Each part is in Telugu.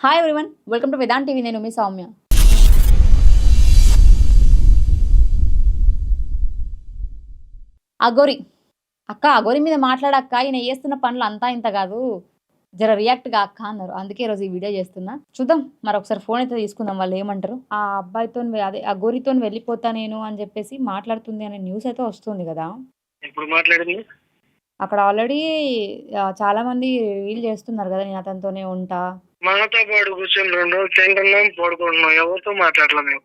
Hi everyone welcome to Vedant TV నేను మీ సౌమ్య. అగోరి అక్క అగోరి మీద మాట్లాడక్క ఈయన చేస్తున్న పనులు అంతా ఇంత కాదు. జర రియాక్ట్గా అక్క అన్నారు. అందుకే ఈరోజు ఈ వీడియో చేస్తున్నా. చూద్దాం మరి ఒకసారి ఫోన్ అయితే తీసుకుందాం వాళ్ళు ఏమంటారు? ఆ అబ్బాయితో అదే ఆ గోరితో వెళ్ళిపోతా నేను అని చెప్పేసి మాట్లాడుతుంది అనే న్యూస్ అయితే వస్తుంది కదా. ఇప్పుడు మాట్లాడింది? అక్కడ ఆల్రెడీ చాలా మంది రీల్ చేస్తున్నారు కదా నేను అతనితోనే ఉంటా. మనతో పాటు కూర్చొని రెండు తింటున్నాం పడుకుంటున్నాం. ఎవరితో మాట్లాడలేం మేము.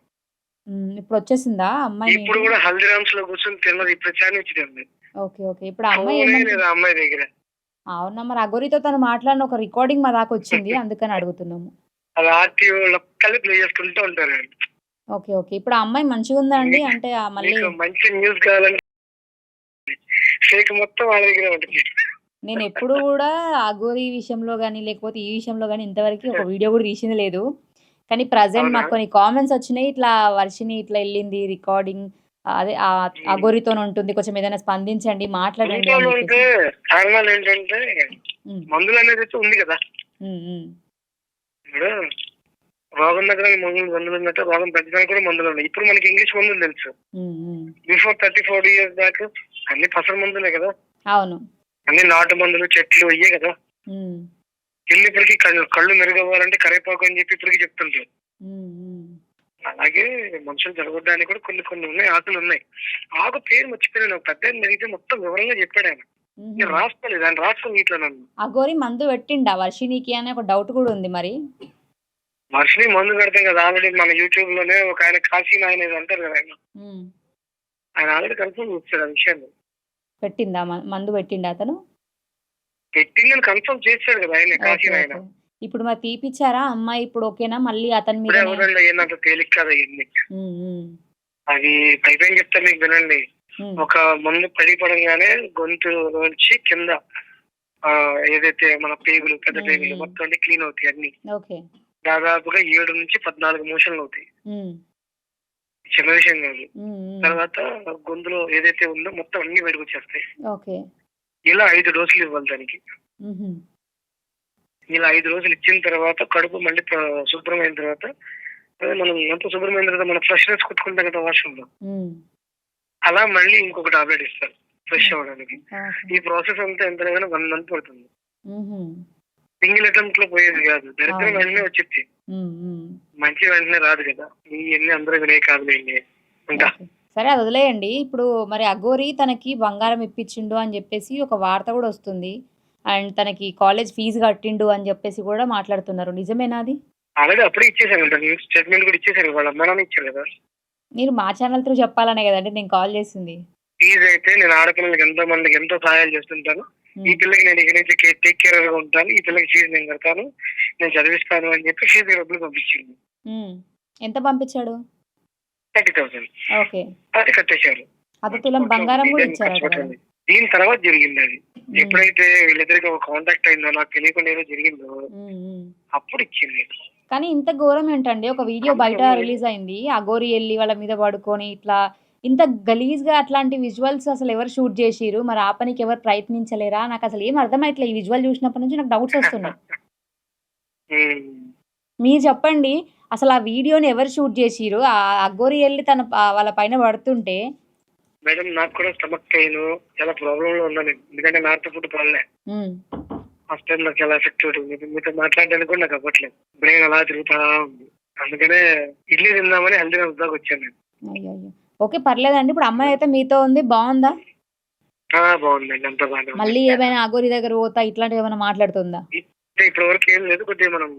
ఉమ్, ఇప్పుడు వచ్చేసిందా అమ్మాయి ఇప్పుడు కూడా హల్దీరామ్స్లో కూర్చొని తిన్నది ఇప్పుడు చానిచ్చింది ఓకే ఓకే. ఇప్పుడు ఆ అమ్మాయి ఫోనే? లేదు ఆ అమ్మాయి దగ్గర. అవునా మరి అగోరితో తను మాట్లాడిన ఒక రికార్డింగ్ మా దాకా వచ్చింది అందుకని అడుగుతున్నాము. అది ఆర్టీఓ కలిపి ప్లే చేసుకుంటూ ఉంటారు ఓకే ఓకే. ఇప్పుడు ఆ అమ్మాయి మంచిగా ఉందా అండి అంటే ఆ మళ్ళీ మీకు మంచి న్యూస్ కావాలంటే ఫేక్ మొత్తం వాళ్ళ దగ్గర ఉంటుంది. నేను ఎప్పుడు కూడా అగోరి విషయంలో కానీ లేకపోతే ఈ విషయంలో కానీ ఇంతవరకు ఒక వీడియో కూడా తీసింది లేదు. కానీ ప్రజెంట్ మాకు? కొన్ని కామెంట్స్ వచ్చినాయి. ఇట్లా వర్షిని ఇట్లా వెళ్ళింది రికార్డింగ్. అదే ఆ అగోరితో ఉంటుంది. కొంచెం ఏదైనా స్పందించండి మాట్లాడండి అని కారణాలు ఏంటంటే మందులు అనేది అయితే ఉంది కదా? ఇప్పుడు రోగం దగ్గర మందులు మందులు ఉన్నట్టు రోగం పెంచడానికి కూడా మందులు ఉన్నాయి. ఇప్పుడు మనకి ఇంగ్లీష్ మందులు తెలుసు. Before thirty four years back అన్ని పసర మందులే కదా? అవును. అన్ని నాటు మందులు చెట్లు ఇయ్యే కదా. వెళ్ళి ఇప్పటికి కళ్ళు కళ్ళు మెరుగవ్వాలంటే కరేపాకు అని చెప్పి ఇప్పటికి చెప్తుంటారు. అలాగే మనుషులు జరగడానికి కూడా కొన్ని కొన్ని ఉన్నాయి ఆకులు ఉన్నాయి. ఆకు పేరు మర్చిపోయాను పెద్ద ఆయన అడిగితే మొత్తం వివరంగా చెప్పాడు ఆయన. నేను రాసుకోలేదు ఆయన రాసుకొని ఇట్లా నన్ను. అగోరి మందు పెట్టిండా? వర్షినికి అనే ఒక డౌట్ కూడా ఉంది మరి. మనిషిని మందు పెడతాం కదా ఆల్రెడీ మన యూట్యూబ్లోనే ఒక ఆయన కాశీ నాయన ఏదో అంటారు కదా ఆయన. ఆయన ఆల్రెడీ కన్ఫర్మ్ చేస్తాడు ఆ విషయాన్ని. పెట్టిందా? మందు పెట్టిండా అతను? పెట్టిందని కన్ఫర్మ్ కదా ఆయన కాశీ ఓకే. ఇప్పుడు మరి తీపిచ్చారా? అమ్మాయి ఇప్పుడు ఓకేనా? మళ్ళీ అతని మీద తేలిక కదా అయ్యింది. అవి పైపైన చెప్తాను మీకు వినండి. ఒక మందు పడిపడంగానే గొంతు నుంచి కింద ఏదైతే మన పేగులు పెద్ద. పేగులు మొత్తం క్లీన్ అవుతాయి అన్ని. దాదాపుగా ఏడు నుంచి పద్నాలుగు మోషన్లు అవుతాయి. చిన్న విషయం కాదు. తర్వాత గొంతులో ఏదైతే ఉందో మొత్తం అన్ని బయటకు వచ్చేస్తాయి. ఓకే. ఇలా ఐదు డోసులు ఇవ్వాలి దానికి. ఇలా ఐదు రోజులు ఇచ్చిన తర్వాత కడుపు మళ్ళీ శుభ్రమైన తర్వాత మనం ఎంత శుభ్రమైన తర్వాత మన ఫ్రెష్నెస్ కుట్టుకుంటాం కదా వాష్రూమ్లో అలా మళ్ళీ ఇంకొక టాబ్లెట్ ఇస్తారు ఫ్రెష్ అవ్వడానికి. ఈ ప్రాసెస్ అంతా ఎంత వన్ మంత్ పడుతుంది. సింగిల్ అటెంప్ట్లో పోయేది కాదు. దరిద్రం. వెంటనే వచ్చింది. మంచి వెంటనే రాదు కదా. ఇవన్నీ అందరూ వినే కాదులేండి ఇంకా ఓకే. సరే అది వదిలేయండి. ఇప్పుడు మరి అగోరి తనకి బంగారం ఇప్పించిండు అని చెప్పేసి ఒక వార్త కూడా వస్తుంది. అండ్ తనకి కాలేజ్ ఫీజు కట్టిండు అని చెప్పేసి కూడా మాట్లాడుతున్నారు. నిజమేనా అది? ఆల్రెడీ అప్పుడే ఇచ్చేసాను స్టేట్మెంట్ కూడా ఇచ్చేసారు వాళ్ళ అమ్మ నాన్న ఇచ్చారు కదా. మీరు మా ఛానల్ త్రూ చెప్పాలనే కదండి నేను కాల్ చేసింది. ఫీజు అయితే నేను ఆడపిల్లలకి ఎంతో మందికి ఎంతో సహాయాలు చేస్తుంటాను. ఈ ఉమ్, పిల్లకి నేను ఇక నుంచి టేక్ కేర్గా ఉంటాను. ఈ పిల్లకి ఫీజు నేను కడతాను. నేను చదివిస్తాను అని చెప్పి ఫీజు డబ్బులు పంపించింది. ఉమ్. ఎంత పంపించాడు? Thirty thousand. ఓకే. అది కట్టేశారు. అర్ధ తులం బంగారం కూడా ఇచ్చారట కదా దీని తర్వాత జరిగింది అది. ఉమ్, ఎప్పుడైతే వీళ్ళిద్దరికి ఒక కాంటాక్ట్ అయిందో నాకు తెలియకుండా ఏదో జరిగిందో. అప్పుడు ఇచ్చింది. కానీ ఇంత ఘోరం ఏంటండి? ఒక వీడియో బయట రిలీజ్ అయింది. అగోరి వెళ్ళి వాళ్ళ మీద పడుకొని ఇట్లా ఇంత గలీజ్గా అట్లాంటి విజువల్స్ అసలు ఎవరు షూట్ చేసిరు మరి ఆ పనికి ఎవరు ప్రయత్నించలేరా? నాకు అసలు ఏం అర్థమైట్లే ఈ విజువల్ చూసినప్పటి నుంచి నాకు డౌట్స్ వస్తున్నాయి. మీరు చెప్పండి. అసలు ఆ వీడియోని ఎవరు షూట్ చేసిరు ఆ అగోరి వెళ్ళి తన వాళ్ళ పైన పడుతుంటే? మేడం నాకు కూడా స్టమక్ పెయిన్ చాలా ప్రాబ్లం లో ఉన్నాను ఎందుకంటే నార్త్ ఫుడ్ పడలే. ఫస్ట్ టైం నాకు చాలా ఎఫెక్ట్ అవుతుంది మీతో- మాట్లాడడానికి కూడా నాకు అవ్వట్లేదు. బ్రెయిన్ అలా తిరుగుతా ఉంది. అందుకనే ఇడ్లీ తిందామని హల్దీరామ్స్ దాకా వచ్చాను నేను. ఓకే పర్లేదండి. ఇప్పుడు అమ్మాయి అయితే మీతో ఉంది. బాగుందా? ఆ, బాగుందండి. అంత బాగా మళ్ళీ ఏమైనా అగోరి దగ్గర పోతా ఇట్లాంటివి ఏమైనా మాట్లాడుతుందా? ఇప్పటి వరకు ఏం లేదు. కొద్దిగా మనం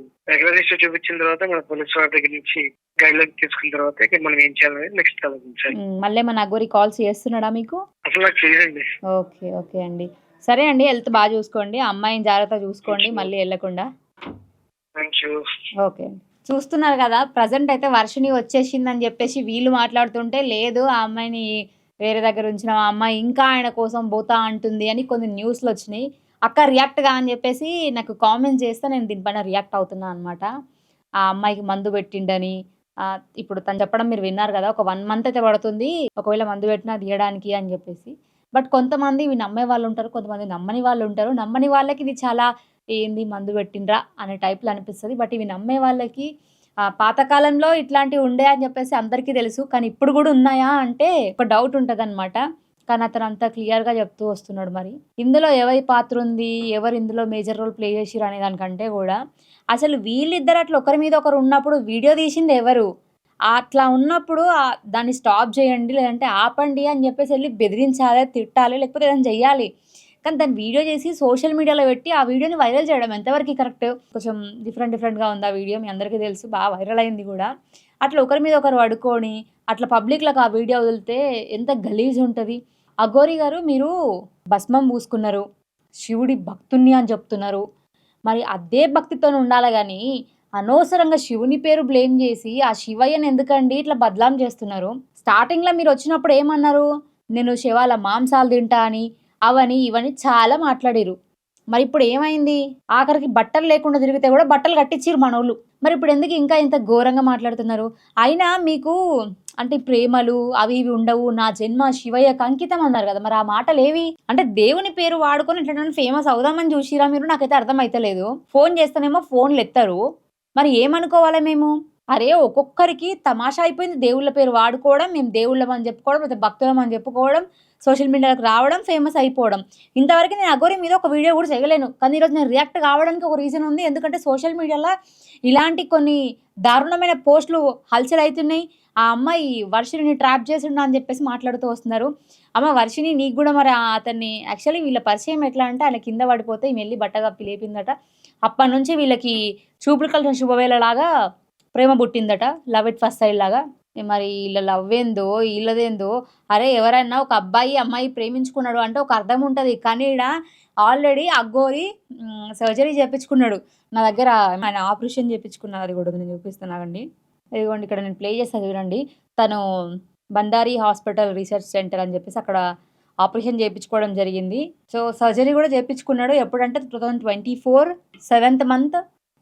చూపించిన తర్వాత మన పోలీస్ వారి దగ్గర నుంచి గైడ్ లైన్ తీసుకున్న తర్వాత ఇక మనం ఏం నెక్స్ట్ ఆలోచించాలి. మళ్ళీ ఏమైనా అగోరి కాల్స్ చేస్తున్నాడా మీకు? అసలు నాకు తెలియదండి ఓకే ఓకే అండి. సరే అండి హెల్త్ బాగా చూసుకోండి. అమ్మాయిని జాగ్రత్త చూసుకోండి. మళ్ళీ వెళ్ళకుండా. థ్యాంక్ యూ ఓకే అండి. చూస్తున్నారు కదా ప్రజెంట్ అయితే వర్షిని వచ్చేసిందని చెప్పేసి వీళ్ళు మాట్లాడుతుంటే లేదు ఆ అమ్మాయిని వేరే దగ్గర ఉంచిన ఆ అమ్మాయి ఇంకా ఆయన కోసం పోతా అంటుంది అని కొన్ని న్యూస్లు వచ్చినాయి. అక్క రియాక్ట్గా అని చెప్పేసి నాకు కామెంట్ చేస్తే నేను దీనిపైన రియాక్ట్ అవుతున్నా అనమాట ఆ అమ్మాయికి మందు పెట్టిండని ఇప్పుడు తను చెప్పడం మీరు విన్నారు కదా ఒక వన్ మంత్ అయితే పడుతుంది ఒకవేళ మందు పెట్టినా తీయడానికి అని చెప్పేసి. బట్ కొంతమంది ఇవి నమ్మే వాళ్ళు ఉంటారు కొంతమంది నమ్మని వాళ్ళు ఉంటారు. నమ్మని వాళ్ళకి ఇది చాలా ఏంది మందు పెట్టిండ్రా అనే టైప్లో అనిపిస్తుంది. బట్ ఇవి నమ్మే వాళ్ళకి ఆ, పాతకాలంలో ఇట్లాంటివి ఉండే అని చెప్పేసి అందరికీ తెలుసు. కానీ ఇప్పుడు కూడా ఉన్నాయా అంటే ఒక డౌట్ ఉంటుంది అనమాట కానీ అతను అంత క్లియర్గా చెప్తూ వస్తున్నాడు మరి. ఇందులో ఎవరి పాత్ర ఉంది? ఎవరు ఇందులో మేజర్ రోల్ ప్లే చేసిరు అనే దానికంటే కూడా అసలు వీళ్ళిద్దరు అట్లా ఒకరి మీద ఒకరు ఉన్నప్పుడు వీడియో తీసింది ఎవరు? అట్లా ఉన్నప్పుడు దాన్ని స్టాప్ చేయండి లేదంటే ఆపండి అని చెప్పేసి వెళ్ళి బెదిరించాలి తిట్టాలి లేకపోతే ఏదైనా చెయ్యాలి. కానీ దాన్ని వీడియో చేసి సోషల్ మీడియాలో పెట్టి ఆ వీడియోని వైరల్ చేయడం ఎంతవరకు కరెక్ట్? కొంచెం డిఫరెంట్ డిఫరెంట్గా ఉంది ఆ వీడియో? మీ అందరికీ తెలుసు. బాగా వైరల్ అయింది కూడా. అట్లా ఒకరి మీద ఒకరు పడుకొని అట్లా పబ్లిక్లకు ఆ వీడియో వదిలితే ఎంత గలీజ్ ఉంటుంది? అఘోరి గారు మీరు భస్మం పూసుకున్నారు. శివుడి భక్తుణ్ణి అని చెప్తున్నారు. మరి అదే భక్తితో ఉండాలి కానీ అనవసరంగా శివుని పేరు బ్లేమ్ చేసి ఆ శివయ్యని ఎందుకండి ఇట్లా బదలాం చేస్తున్నారు? స్టార్టింగ్లో మీరు వచ్చినప్పుడు ఏమన్నారు? నేను శివాల మాంసాలు తింటా అని. అవని ఇవని చాలా మాట్లాడారు మరి ఇప్పుడు ఏమైంది? ఆఖరికి బట్టలు లేకుండా తిరిగితే కూడా బట్టలు కట్టించారు మనోళ్ళు. మరి ఇప్పుడు ఎందుకు ఇంకా ఇంత ఘోరంగా మాట్లాడుతున్నారు? అయినా మీకు అంటే ప్రేమలు అవి ఇవి ఉండవు. నా జన్మ శివయ్య అంకితం అన్నారు కదా. మరి ఆ మాటలు ఏవి అంటే దేవుని పేరు వాడుకొని ఇట్లా ఫేమస్ అవుదామని చూసిరా మీరు? నాకైతే అర్థమైతలేదు. ఫోన్ చేస్తేనేమో ఫోన్లు ఎత్తారు. మరి ఏమనుకోవాలి మేము? అరే ఒక్కొక్కరికి తమాషా అయిపోయింది దేవుళ్ళ పేరు వాడుకోవడం మేము దేవుళ్ళం అని చెప్పుకోవడం లేకపోతే భక్తులం అని చెప్పుకోవడం. సోషల్ మీడియాకి రావడం ఫేమస్ అయిపోవడం. ఇంతవరకు నేను అగోరి మీద ఒక వీడియో కూడా చేయలేను. కానీ ఈరోజు నేను రియాక్ట్ కావడానికి ఒక రీజన్ ఉంది. ఎందుకంటే సోషల్ మీడియాలో ఇలాంటి కొన్ని దారుణమైన పోస్టులు హల్చల్ అవుతున్నాయి. ఆ అమ్మాయి వర్షిని ట్రాప్ చేసిండు అని చెప్పేసి మాట్లాడుతూ వస్తున్నారు. అమ్మ వర్షిని నీకు కూడా మరి అతన్ని యాక్చువల్లీ వీళ్ళ పరిచయం ఎట్లా అంటే ఆయన కింద పడిపోతే ఈమె వెళ్ళి బట్ట లేపిందట. అప్పటి నుంచి వీళ్ళకి చూపులు కలిసిన శుభవేళలాగా ప్రేమ పుట్టిందట. లవ్ ఇట్ ఫస్ట్ సైడ్ లాగా. మరి వీళ్ళ లవ్ ఏందో వీళ్ళదేందో అరే ఎవరైనా ఒక అబ్బాయి అమ్మాయి ప్రేమించుకున్నాడు అంటే ఒక అర్థం ఉంటుంది. కానీ ఈడ ఆల్రెడీ అగ్గోరి సర్జరీ చేయించుకున్నాడు నా దగ్గర ఆయన ఆపరేషన్ చేయించుకున్నారు అది కూడా నేను చూపిస్తున్నానండి. ఇదిగోండి ఇక్కడ నేను ప్లే చేస్తా చూడండి. తను బండారి హాస్పిటల్ రీసెర్చ్ సెంటర్ అని చెప్పేసి అక్కడ ఆపరేషన్ చేయించుకోవడం జరిగింది. సో సర్జరీ కూడా చేయించుకున్నాడు ఎప్పుడంటే two thousand twenty four seventh month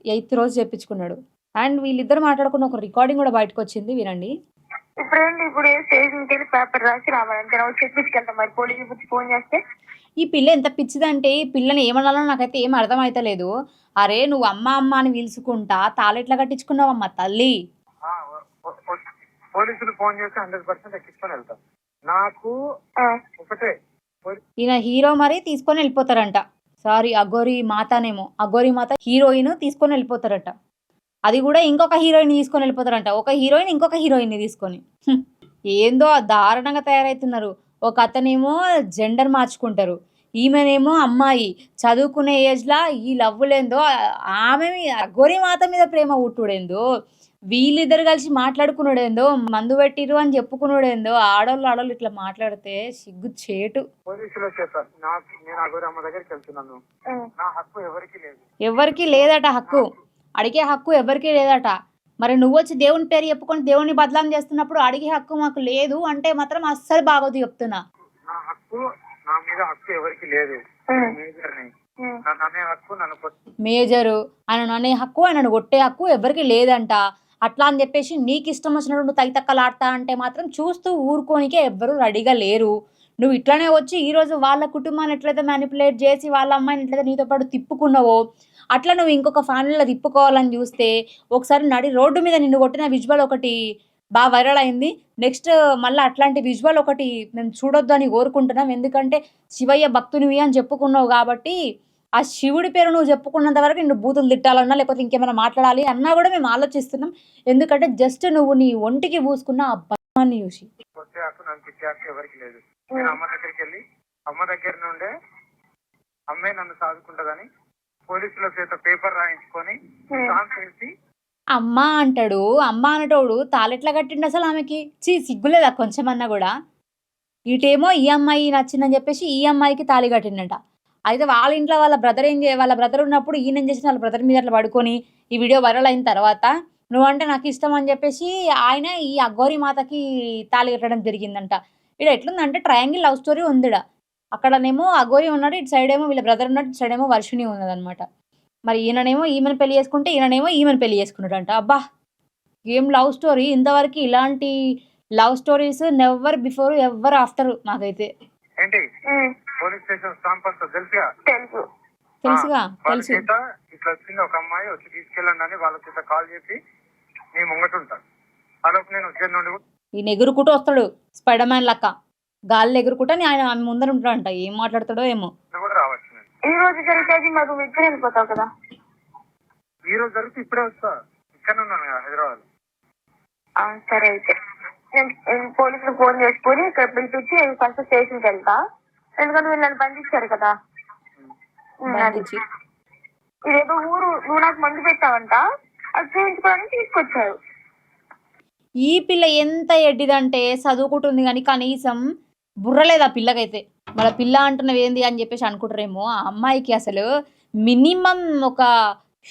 eighth రోజు చేయించుకున్నాడు అండ్ వీళ్ళిద్దరు మాట్లాడుకున్న ఒక రికార్డింగ్ కూడా బయటకు వచ్చింది వినండి ఇప్పుడు ఏంటి ఇప్పుడు స్టేషన్కి వెళ్ళి పేపర్ రాసి రావాలంటే రోజు చెప్పించుకెళ్తాం మరి పోలీస్ ఫోన్ చేస్తే. ఈ పిల్ల ఎంత పిచ్చిదంటే ఈ పిల్లని ఏమనాలో నాకైతే ఏం అర్థమైతలేదు. అరే నువ్వు అమ్మ అమ్మ అని పిలుచుకుంటా తాళెట్లా కట్టించుకున్నావమ్మ తల్లి. ఆ, వ- వ- పోలీసులు ఫోన్ చేసి హండ్రెడ్ పర్సెంట్ ఎక్కించుకొని వెళ్తాం. నాకు ఒకటే ఈయన హీరో మరి తీసుకొని వెళ్ళిపోతారంట. సారీ అగోరి మాతనేమో. అగోరి మాత హీరోయిన్ తీసుకొని వెళ్ళిపోతారట. అది కూడా ఇంకొక హీరోయిన్ తీసుకొని వెళ్ళిపోతారంట ఒక హీరోయిన్ ఇంకొక హీరోయిన్ తీసుకొని. ఏందో దారుణంగా తయారవుతున్నారు ఒక అతనేమో జెండర్ మార్చుకుంటారు. ఈమెనేమో అమ్మాయి. చదువుకునే ఏజ్లా ఈ లవ్వులేందో ఆమె మీ- అఘోరి మాత మీద ప్రేమ పుట్టుడేందో వీళ్ళిద్దరు కలిసి మాట్లాడుకున్నాడేందో మందు పెట్టిరు అని చెప్పుకున్నాడేందో ఆడోళ్ళు ఆడోళ్ళు ఇట్లా మాట్లాడితే సిగ్గు చేటు. ఎవరికి లేదట హక్కు. అడిగే హక్కు ఎవరికి లేదట. మరి నువ్వు వచ్చి దేవుని పేరు చెప్పుకొని దేవుని బదలాం చేస్తున్నప్పుడు అడిగే హక్కు మాకు లేదు అంటే మాత్రం అస్సలు బాగోదు చెప్తున్నా. నా హక్కు నా మీద హక్కు ఎవరికి లేదు. మేజరు. ఆయన అనే హక్కు ఆయనను కొట్టే హక్కు ఎవరికి లేదంట. అట్లా అని చెప్పేసి నీకు ఇష్టం వచ్చినట్టు నువ్వు తైతక్కలాడతా అంటే మాత్రం చూస్తూ ఊరుకోనికే ఎవ్వరూ రెడీగా లేరు. నువ్వు ఇట్లానే వచ్చి ఈరోజు వాళ్ళ కుటుంబాన్ని ఎట్లయితే మ్యానిపులేట్ చేసి వాళ్ళ అమ్మాయిని ఎట్లయితే నీతో పాటు తిప్పుకున్నావో అట్లా నువ్వు ఇంకొక ఫ్యామిలీలో తిప్పుకోవాలని చూస్తే ఒకసారి నడి రోడ్డు మీద నిన్ను కొట్టిన విజువల్ ఒకటి బాగా వైరల్ అయింది. నెక్స్ట్ మళ్ళీ అట్లాంటి విజువల్ ఒకటి మేము చూడొద్దు అని కోరుకుంటున్నాం. ఎందుకంటే శివయ్య భక్తునివి అని చెప్పుకున్నావు కాబట్టి ఆ శివుడి పేరు నువ్వు చెప్పుకున్నంత వరకు నిన్ను బూతులు తిట్టాలన్నా లేకపోతే ఇంకేమైనా మాట్లాడాలి అన్నా కూడా మేము ఆలోచిస్తున్నాం. ఎందుకంటే జస్ట్ నువ్వు నీ ఒంటికి పూసుకున్న ఆ భస్మాన్ని చూసి. ఎవరికి లేదు. నేను అమ్మ దగ్గరికి వెళ్ళి అమ్మ దగ్గర నుండే అమ్మే నన్ను సాదుకుంటదని పోలీసుల చేత పేపర్ రాయించుకొని వేసి అమ్మ అంటాడు. అమ్మ అనేటోడు తాళెట్లా కట్టిండు అసలు ఆమెకి? చీ సిగ్గులేదా కొంచెమన్నా కూడా? ఇటేమో ఈ అమ్మాయి నచ్చిందని చెప్పేసి ఈ అమ్మాయికి తాళి కట్టిండట. అయితే వాళ్ళ ఇంట్లో వాళ్ళ బ్రదర్ ఏం వాళ్ళ బ్రదర్ ఉన్నప్పుడు ఈయన ఏం చేసిన వాళ్ళ బ్రదర్ మీద అట్లా పడుకొని ఈ వీడియో వైరల్ అయిన తర్వాత నువ్వంటే నాకు ఇష్టం అని చెప్పేసి ఆయన ఈ అఘోరి మాతకి తాళి కట్టడం జరిగిందంట. ఇక్కడ ఎట్లుందంటే ట్రయాంగిల్ లవ్ స్టోరీ ఉందిడ? అక్కడనేమో అఘోరి ఉన్నాడు ఇటు సైడ్ ఏమో వీళ్ళ బ్రదర్ ఉన్నాడు ఇటు సైడ్ ఏమో వర్షిణి ఉన్నదన్నమాట. మరి ఈయననేమో ఈమెను పెళ్ళి చేసుకుంటే ఈయననేమో ఈమెను పెళ్ళి చేసుకున్నాడంట. అబ్బా! ఏం లవ్ స్టోరీ ఇంతవరకు ఇలాంటి love stories never before ever after నాకైతే. తెలుసుగా? తెలుసు. ఇట్లా వచ్చింది ఒక అమ్మాయి వచ్చి తీసుకెళ్ళండి అని వాళ్ళ చేత కాల్ చేసి నేను ముంగట ఉంటాను. అలాగే నేను వచ్చే నుండి కూడా ఈయన ఎగురుకుంటూ వస్తాడు స్పైడర్ మ్యాన్ లక్క. గాల్లో ఎగురుకుంటా ఆయన ఆమె ముందర ఉంటాడంట. ఏం మాట్లాడతాడో ఏమో. ఈ రోజు జరిగేది మాకు ఇద్దరు వెళ్ళిపోతావు కదా. ఈ రోజు జరిగితే ఇప్పుడే వస్తా. ఇక్కడ ఉన్నాను కదా హైదరాబాద్. ఆ, సరే అయితే. నేను పోలీసులకు ఫోన్ చేసుకొని ఇక్కడ పిలిపించి ఫస్ట్ స్టేషన్కి వెళ్తా. ఎందుకంటే వీళ్ళు నన్ను బంధించారు కదా. బంధించి. ఇదేదో ఊరు నువ్వు నాకు మందు పెట్టావంట. అది చూపించుకోవడానికి తీసుకొచ్చారు. ఈ పిల్ల ఎంత ఎడ్డిదంటే చదువుకుంటుంది కానీ కనీసం బుర్రలేదు ఆ పిల్లకైతే. వాళ్ళ పిల్ల అంటున్నవి ఏంది అని చెప్పేసి అనుకుంటారేమో. ఆ అమ్మాయికి అసలు మినిమం ఒక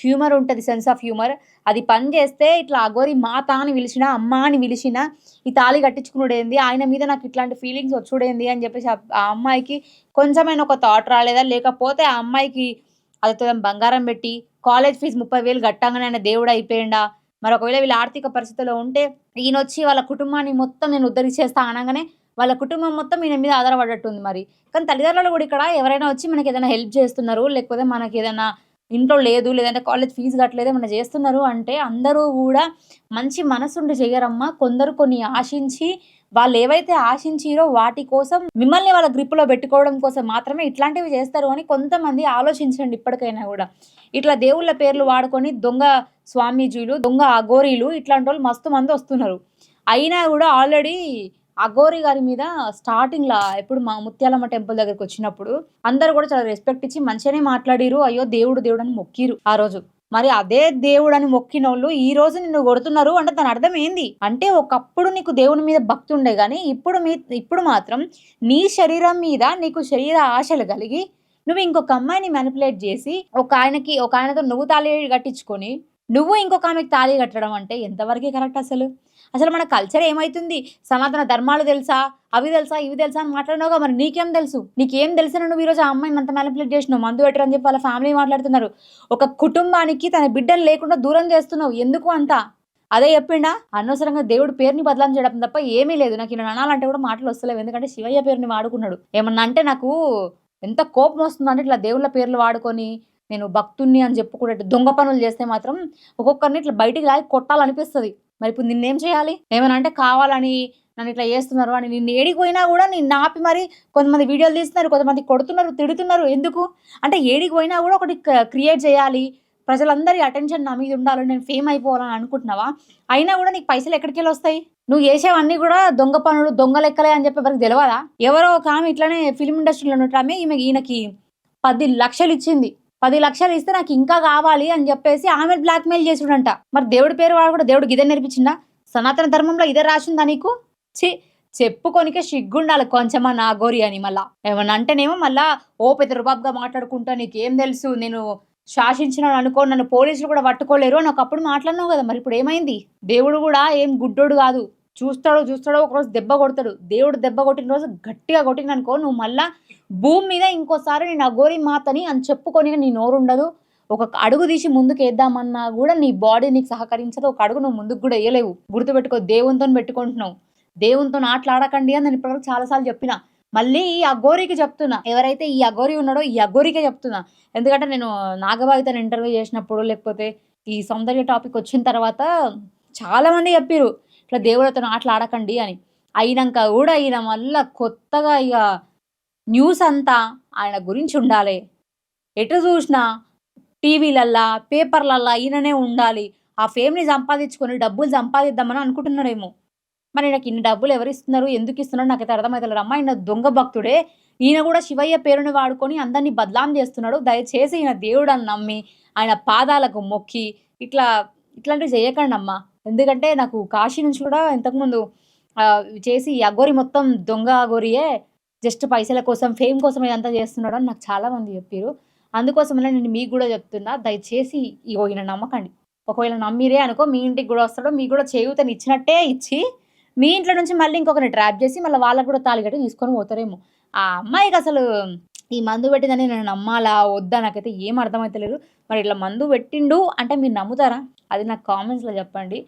హ్యూమర్ ఉంటుంది సెన్స్ ఆఫ్ హ్యూమర్. అది పని చేస్తే ఇట్లా అగోరి మాత అని పిలిచినా అమ్మ అని పిలిచినా ఈ తాళి కట్టించుకున్నాడేంది ఆయన మీద నాకు ఇట్లాంటి ఫీలింగ్స్ వచ్చుడేంది అని చెప్పేసి ఆ- అమ్మాయికి కొంచెమైన ఒక థాట్ రాలేదా? లేకపోతే ఆ అమ్మాయికి అదితో బంగారం పెట్టి కాలేజ్ ఫీజు ముప్పై వేలు కట్టంగానే ఆయన దేవుడు అయిపోయిండా? మరి ఒకవేళ వీళ్ళ ఆర్థిక పరిస్థితిలో ఉంటే ఈయన వచ్చి వాళ్ళ కుటుంబాన్ని మొత్తం నేను ఉద్ధరించేస్తా అనగానే వాళ్ళ కుటుంబం మొత్తం ఈయన మీద ఆధారపడట్టుంది మరి. కానీ తల్లిదండ్రులు కూడా ఇక్కడ ఎవరైనా వచ్చి మనకి ఏదైనా హెల్ప్ చేస్తున్నారు లేకపోతే మనకి ఏదైనా ఇంట్లో లేదు లేదంటే కాలేజ్ ఫీజు కట్టలేదు ఏమైనా చేస్తున్నారు అంటే అందరూ కూడా మంచి మనసుండి చేయరమ్మా కొందరు కొన్ని ఆశించి వాళ్ళు ఏవైతే ఆశించిరో వాటి కోసం మిమ్మల్ని వాళ్ళ గ్రిప్లో పెట్టుకోవడం కోసం మాత్రమే ఇట్లాంటివి చేస్తారు అని కొంతమంది ఆలోచించండి ఇప్పటికైనా కూడా. ఇట్లా దేవుళ్ళ పేర్లు వాడుకొని దొంగ స్వామీజీలు దొంగ అఘోరీలు ఇట్లాంటి వాళ్ళు మస్తు మంది వస్తున్నారు. అయినా కూడా ఆల్రెడీ అఘోరి గారి మీద స్టార్టింగ్ లా ఎప్పుడు మా ముత్యాలమ్మ టెంపుల్ దగ్గరికి వచ్చినప్పుడు అందరు కూడా చాలా రెస్పెక్ట్ ఇచ్చి మంచిగానే మాట్లాడిరు. అయ్యో దేవుడు దేవుడు అని మొక్కిరు ఆ రోజు. మరి అదే దేవుడు అని మొక్కిన వాళ్ళు ఈ రోజు నిన్ను కొడుతున్నారు అంటే దాని అర్థం ఏంది? అంటే ఒకప్పుడు నీకు దేవుని మీద భక్తి ఉండే కానీ ఇప్పుడు మీ ఇప్పుడు మాత్రం నీ శరీరం మీద నీకు శరీర ఆశలు కలిగి నువ్వు ఇంకొక అమ్మాయిని మ్యానిపులేట్ చేసి ఒక ఆయనకి ఒక ఆయనతో నువ్వు తాళి కట్టించుకొని నువ్వు ఇంకొక ఆమెకి తాళి కట్టడం అంటే ఎంతవరకు కరెక్ట్ అసలు? అసలు మన కల్చర్ ఏమవుతుంది సనాతన ధర్మాలు తెలుసా? అవి తెలుసా? ఇవి తెలుసా అని మాట్లాడినావుగా మరి నీకేం తెలుసు? నీకేం తెలుసు నువ్వు ఈరోజు ఆ అమ్మాయిని అంత మ్యానిపులేట్ చేసినావు? మందు పెట్టరు అని చెప్పి వాళ్ళ ఫ్యామిలీ మాట్లాడుతున్నారు. ఒక కుటుంబానికి తన బిడ్డలు లేకుండా దూరం చేస్తున్నావు. ఎందుకు అంత? అదే చెప్పిండా? అనవసరంగా దేవుడు పేరుని బదలాం చేయడం తప్ప ఏమీ లేదు. నాకు ఇలా అనాలంటే కూడా మాటలు వస్తలేవు. ఎందుకంటే శివయ్య పేరుని వాడుకున్నాడు. ఏమన్నా అంటే నాకు ఎంత కోపం వస్తుందంటే ఇట్లా దేవుళ్ళ పేర్లు వాడుకొని నేను భక్తుణ్ణి అని చెప్పుకునే దొంగ పనులు చేస్తే మాత్రం ఒక్కొక్కరిని ఇట్లా బయటికి లాగి కొట్టాలనిపిస్తుంది. మరి ఇప్పుడు నిన్నేం చేయాలి? ఏమైనా అంటే కావాలని నన్ను ఇట్లా చేస్తున్నారు అని నిన్ను ఏడిపోయినా కూడా నిన్ను ఆపి మరి కొంతమంది వీడియోలు తీస్తున్నారు కొంతమంది కొడుతున్నారు తిడుతున్నారు. ఎందుకు? అంటే ఏడికి పోయినా కూడా ఒకటి క్రియేట్ చేయాలి. ప్రజలందరి అటెన్షన్ నా మీద ఉండాలి నేను ఫేమ్ అయిపోవాలని అనుకుంటున్నావా? అయినా కూడా నీకు పైసలు ఎక్కడికి వెళ్ళి వస్తాయి? నువ్వు చేసేవన్నీ కూడా దొంగ పనులు దొంగ లెక్కలే అని చెప్పి ఎవరికి తెలియదా ఎవరో ఒక ఆమె ఇట్లానే ఫిల్మ్ ఇండస్ట్రీలో ఉన్నట్టు ఆమె ఈమె ఈయనకి పది లక్షలు ఇచ్చింది. పది లక్షలు ఇస్తే నాకు ఇంకా కావాలి అని చెప్పేసి ఆమె బ్లాక్మెయిల్ చేసుడంట. మరి దేవుడి పేరు వాడు కూడా దేవుడికి ఇదే నేర్పించిందా? సనాతన ధర్మంలో ఇదే రాసిందా నీకు? చి చెప్పుకొనికే సిగ్గుండాలి కొంచెమా నా గోరి అని మళ్ళా ఏమన్నా అంటేనేమో మళ్ళా ఓ పెద్ద రుబాబ్గా మాట్లాడుకుంటా నీకేం తెలుసు? నేను శాసించిన అనుకో నన్ను పోలీసులు కూడా పట్టుకోలేరు అని ఒకప్పుడు మాట్లాడినావు కదా మరి ఇప్పుడు ఏమైంది? దేవుడు కూడా ఏం గుడ్డోడు కాదు. చూస్తాడు చూస్తాడో ఒకరోజు దెబ్బ కొడతాడు. దేవుడు దెబ్బ కొట్టిన రోజు గట్టిగా కొట్టిననుకో నువ్వు మళ్ళా భూమి మీద ఇంకోసారి నేను అఘోరి మాతని అని చెప్పుకొని నీ నోరు ఉండదు ఒక అడుగు తీసి ముందుకు వేద్దామన్నా కూడా నీ బాడీ నీకు సహకరించదు. ఒక అడుగు నువ్వు ముందుకు కూడా వేయలేవు. గుర్తుపెట్టుకో దేవునితో పెట్టుకుంటున్నావు. దేవునితో ఆటలాడకండి అని నేను ఇప్పటివరకు చాలాసార్లు చెప్పిన. మళ్ళీ ఈ అఘోరికి చెప్తున్నా. ఎవరైతే ఈ అఘోరి ఉన్నాడో ఈ అఘోరికే చెప్తున్నా. ఎందుకంటే నేను నాగబావితను ఇంటర్వ్యూ చేసినప్పుడు లేకపోతే ఈ సౌందర్య టాపిక్ వచ్చిన తర్వాత చాలామంది చెప్పారు ఇట్లా దేవుడితో ఆటలాడకండి అని. అయినాక కూడా ఈయన మళ్ళా కొత్తగా ఇక న్యూస్ అంతా ఆయన గురించి ఉండాలి. ఎటు చూసినా టీవీలల్లా పేపర్లల్లా ఈయననే ఉండాలి. ఆ ఫేమ్ని సంపాదించుకొని డబ్బులు సంపాదిద్దామని అనుకుంటున్నాడేమో. మరి నాకు ఇన్ని డబ్బులు ఎవరు ఇస్తున్నారు? ఎందుకు ఇస్తున్నారు నాకైతే అర్థమవుతలేదు అమ్మ ఈయన దొంగ భక్తుడే. ఈయన కూడా శివయ్య పేరుని వాడుకొని అందరినీ బదలాం చేస్తున్నాడు. దయచేసి ఈయన దేవుడని నమ్మి ఆయన పాదాలకు మొక్కి ఇట్లా ఇట్లాంటివి చేయకండి అమ్మా ఎందుకంటే నాకు కాశీ నుంచి కూడా ఇంతకుముందు చేసి అగోరి మొత్తం దొంగ అగోరియే జస్ట్ పైసల కోసం ఫేమ్ కోసం ఇదంతా చేస్తున్నాడు అని నాకు చాలామంది చెప్పారు అందుకోసమనే నేను మీకు కూడా చెప్తున్నా దయచేసి ఇగో ఈయన నమ్మకండి. ఒకవేళ నమ్మిరే అనుకో మీ ఇంటికి కూడా వస్తాడో మీకు కూడా చేయూతని ఇచ్చినట్టే ఇచ్చి మీ ఇంట్లో నుంచి మళ్ళీ ఇంకొకరిని ట్రాప్ చేసి మళ్ళీ వాళ్ళకు కూడా తాలిగట్టి తీసుకొని పోతారేమో. ఆ అమ్మాయికి అసలు ఈ మందు పెట్టిందని నేను నమ్మాలా వద్దా నాకైతే ఏం అర్థమవుతలేదు మరి ఇట్లా మందు పెట్టిండు అంటే మీరు నమ్ముతారా? అది నాకు కామెంట్స్లో చెప్పండి.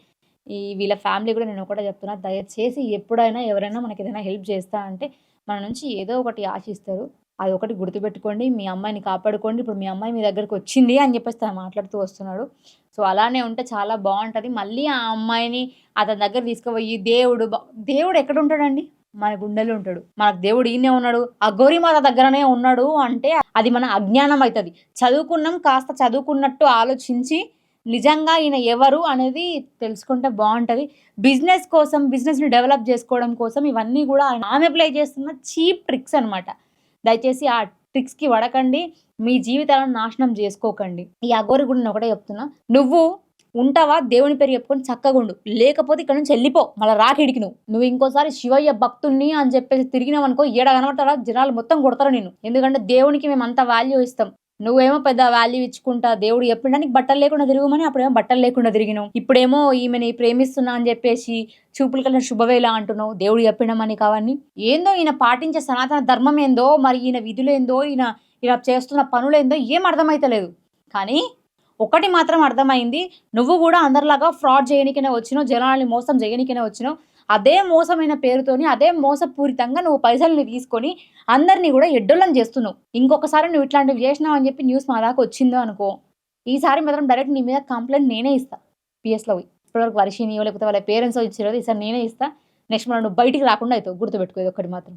ఈ వీళ్ళ ఫ్యామిలీ కూడా నేను ఒకటే చెప్తున్నా దయచేసి ఎప్పుడైనా ఎవరైనా మనకి ఏదైనా హెల్ప్ చేస్తా అంటే మన నుంచి ఏదో ఒకటి ఆశిస్తారు. అది ఒకటి గుర్తుపెట్టుకోండి మీ అమ్మాయిని కాపాడుకోండి. ఇప్పుడు మీ అమ్మాయి మీ దగ్గరికి వచ్చింది అని చెప్పేసి తను మాట్లాడుతూ వస్తున్నాడు. సో అలానే ఉంటే చాలా బాగుంటుంది. మళ్ళీ ఆ అమ్మాయిని అతని దగ్గర తీసుకుపోయి దేవుడు దేవుడు ఎక్కడ ఉంటాడండి? మన గుండెలో ఉంటాడు. మనకు దేవుడు ఈయనే ఉన్నాడు. ఆ గౌరీమాత దగ్గరనే ఉన్నాడు అంటే అది మన అజ్ఞానం అవుతుంది. చదువుకున్నాం కాస్త చదువుకున్నట్టు ఆలోచించి నిజంగా ఈయన ఎవరు అనేది తెలుసుకుంటే బాగుంటుంది. బిజినెస్ కోసం బిజినెస్ని డెవలప్ చేసుకోవడం కోసం ఇవన్నీ కూడా ఆమె ప్లే చేస్తున్న చీప్ ట్రిక్స్ అన్నమాట. దయచేసి ఆ ట్రిక్స్కి వడకండి మీ జీవితాలను నాశనం చేసుకోకండి. ఈ అగోరి గుడి నేను ఒకటే చెప్తున్నా. నువ్వు ఉంటావా? దేవుని పేరు చెప్పుకొని చక్కగా ఉండు. లేకపోతే ఇక్కడ నుంచి వెళ్ళిపో. మళ్ళీ రాకిడికి నువ్వు. నువ్వు ఇంకోసారి శివయ్య భక్తుణ్ణి అని చెప్పేసి తిరిగినావనుకో ఏడ కనబడతాడా? జనాలు మొత్తం కొడతారు నేను ఎందుకంటే దేవునికి మేము అంత వాల్యూ ఇస్తాం. నువ్వేమో పెద్ద వాల్యూ ఇచ్చుకుంటా దేవుడు ఎప్పుడైనా నీకు బట్టలు లేకుండా తిరుగుమని అప్పుడేమో బట్టలు లేకుండా తిరిగినావు. ఇప్పుడేమో ఈమెని ప్రేమిస్తున్నా అని చెప్పేసి చూపులు కలిగిన శుభవేళ అంటున్నావు. దేవుడు చెప్పినామని కావని ఏందో ఈయన పాటించే సనాతన ధర్మం ఏందో మరి ఈయన విధులేందో ఈయన ఈయన చేస్తున్న పనులు ఏందో ఏం అర్థమైతలేదు. కానీ ఒకటి మాత్రం అర్థమైంది. నువ్వు కూడా అందరిలాగా ఫ్రాడ్ చేయనికనే వచ్చినావు జనాల్ని మోసం చేయనికనే వచ్చినావు. అదే మోసమైన పేరుతోని అదే మోసపూరితంగా నువ్వు పైసల్ని తీసుకొని అందరినీ కూడా ఎడ్డోళ్ళని చేస్తున్నావు. ఇంకొకసారి నువ్వు ఇట్లాంటివి చేసినావు అని చెప్పి న్యూస్ మా దాకా వచ్చిందో అనుకో ఈసారి మాత్రం డైరెక్ట్ నీ మీద కంప్లైంట్ నేనే ఇస్తా పిఎస్లో ఇప్పటివరకు వర్షినియో లేకపోతే వాళ్ళ పేరెంట్స్ ఇచ్చారో ఈసారి నేనే ఇస్తా. నెక్స్ట్ మనం నువ్వు బయటికి రాకుండా అవుతావు గుర్తుపెట్టుకో ఇది ఒకటి మాత్రం.